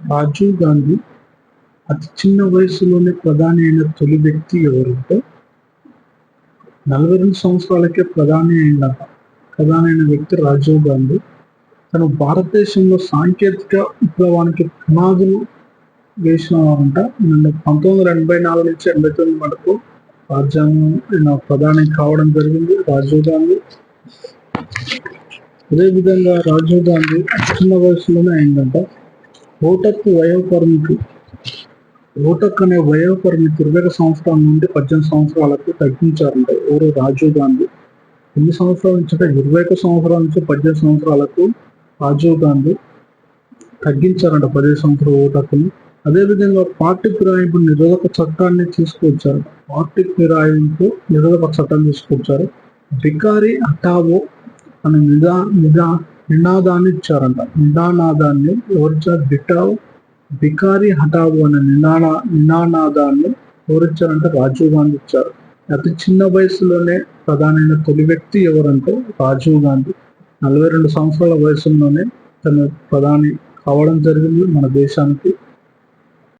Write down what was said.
రాజీవ్ గాంధీ అతి చిన్న వయసులోనే ప్రధాని అయిన తొలి వ్యక్తి ఎవరంటే నలభై రెండు సంవత్సరాలకే ప్రధాని అయిన ప్రధాని అయిన వ్యక్తి రాజీవ్ గాంధీ. తను భారతదేశంలో సాంకేతిక విప్లవానికి పునాదులు వేసిన అంట పంతొమ్మిది వందల ఎనభై నాలుగు నుంచి ఎనభై తొమ్మిది వరకు రాజ్యాంగం ప్రధాని కావడం జరిగింది రాజీవ్ గాంధీ. అదేవిధంగా రాజీవ్ గాంధీ చిన్న వయసులోనే అయిందంట. ఓటక్కు వయో పరిమితి ఓటక్ అనే వయో పరిమితి ఇరవై ఒక సంవత్సరాల నుండి పద్దెనిమిది సంవత్సరాలకు తగ్గించారంట ఎవరు రాజీవ్ గాంధీ. ఎన్ని సంవత్సరాల నుంచి అంటే ఇరవై ఒక సంవత్సరాల నుంచి పద్దెనిమిది సంవత్సరాలకు రాజీవ్ గాంధీ తగ్గించారంట పదిహేను సంవత్సరాల ఓటక్కుని. అదేవిధంగా పార్టీ ఫిరాయింపు నిరోధక చట్టాన్ని తీసుకొచ్చారు పార్టీ ఫిరాయింపు నిరోధక చట్టాన్ని తీసుకొచ్చారు బికారి అటావో అనే నిదా నిదా నినాదాన్ని ఇచ్చారంట నినానాదాన్ని ఎవరిచ్చారు బిటావ్ బికారి హటావు అనే నినానా నినానాదాన్ని ఎవరిచ్చారంటే రాజీవ్ గాంధీ ఇచ్చారు. అతి చిన్న వయసులోనే ప్రధానమైన తొలి వ్యక్తి ఎవరంటే రాజీవ్ గాంధీ. నలభై రెండు సంవత్సరాల వయసులోనే తను ప్రధాని కావడం జరిగింది మన దేశానికి.